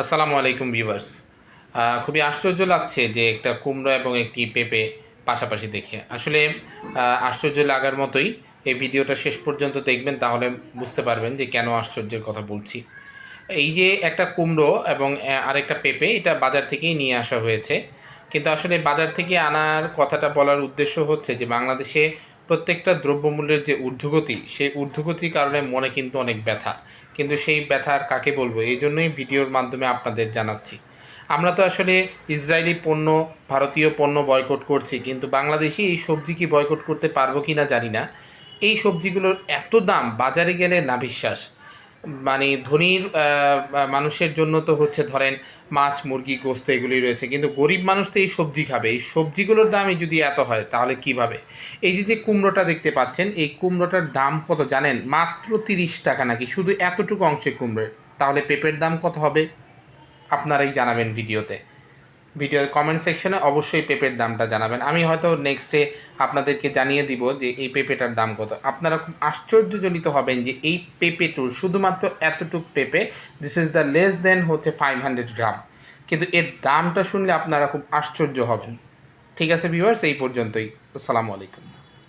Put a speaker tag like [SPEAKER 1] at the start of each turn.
[SPEAKER 1] আসসালামু আলাইকুম ভিউয়ার্স। খুবই আশ্চর্য লাগছে যে একটা কুমড়ো এবং একটি পেঁপে পাশাপাশি দেখে। আসলে আশ্চর্য লাগার মতোই এই ভিডিওটা শেষ পর্যন্ত দেখবেন, তাহলে বুঝতে পারবেন যে কেন আশ্চর্যের কথা বলছি। এই যে একটা কুমড়ো এবং আরেকটা পেঁপে, এটা বাজার থেকেই নিয়ে আসা হয়েছে। কিন্তু আসলে বাজার থেকে আনার কথাটা বলার উদ্দেশ্য হচ্ছে যে বাংলাদেশে প্রত্যেকটা দ্রব্যমূল্যের যে ঊর্ধ্বগতি, সেই ঊর্ধ্বগতির কারণে মনে কিন্তু অনেক ব্যথা। কিন্তু সেই ব্যথার কাকে বলব? এই জন্যই ভিডিওর মাধ্যমে আপনাদের জানাচ্ছি। আমরা তো আসলে ইসরায়েলি পণ্য, ভারতীয় পণ্য বয়কট করছি, কিন্তু বাংলাদেশি এই সবজি কি বয়কট করতে পারব কি না জানি না। এই সবজিগুলোর এত দাম, বাজারে গেলে না বিশ্বাস। মানে ধনীর মানুষের জন্য তো হচ্ছে ধরেন মাছ, মুরগি, গোস্ত এগুলি রয়েছে। কিন্তু গরিব মানুষ তো এই সবজি খাবে। এই সবজিগুলোর দামই যদি এত হয়, তাহলে কীভাবে এই যে যে কুমড়োটা দেখতে পাচ্ছেন, এই কুমড়োটার দাম কত জানেন? মাত্র তিরিশ টাকা নাকি? শুধু এতটুকু অংশে কুমড়োর। তাহলে পেঁপের দাম কত হবে? আপনারাই জানাবেন ভিডিওতে। ভিডিও কমেন্ট সেকশনে অবশ্যই পেঁপের দামটা জানাবেন। আমি হয়তো নেক্সটে আপনাদেরকে জানিয়ে দিব যে এই পেঁপেটার দাম কত। আপনারা খুব আশ্চর্যজনিত হবেন যে এই পেঁপেটুর শুধুমাত্র এতটুক পেঁপে this is the less then হচ্ছে ফাইভ হান্ড্রেড গ্রাম কিন্তু এর দামটা শুনলে আপনারা খুব আশ্চর্য হবেন। ঠিক আছে ভিউয়ার্স এই পর্যন্তই। আসসালামু আলাইকুম।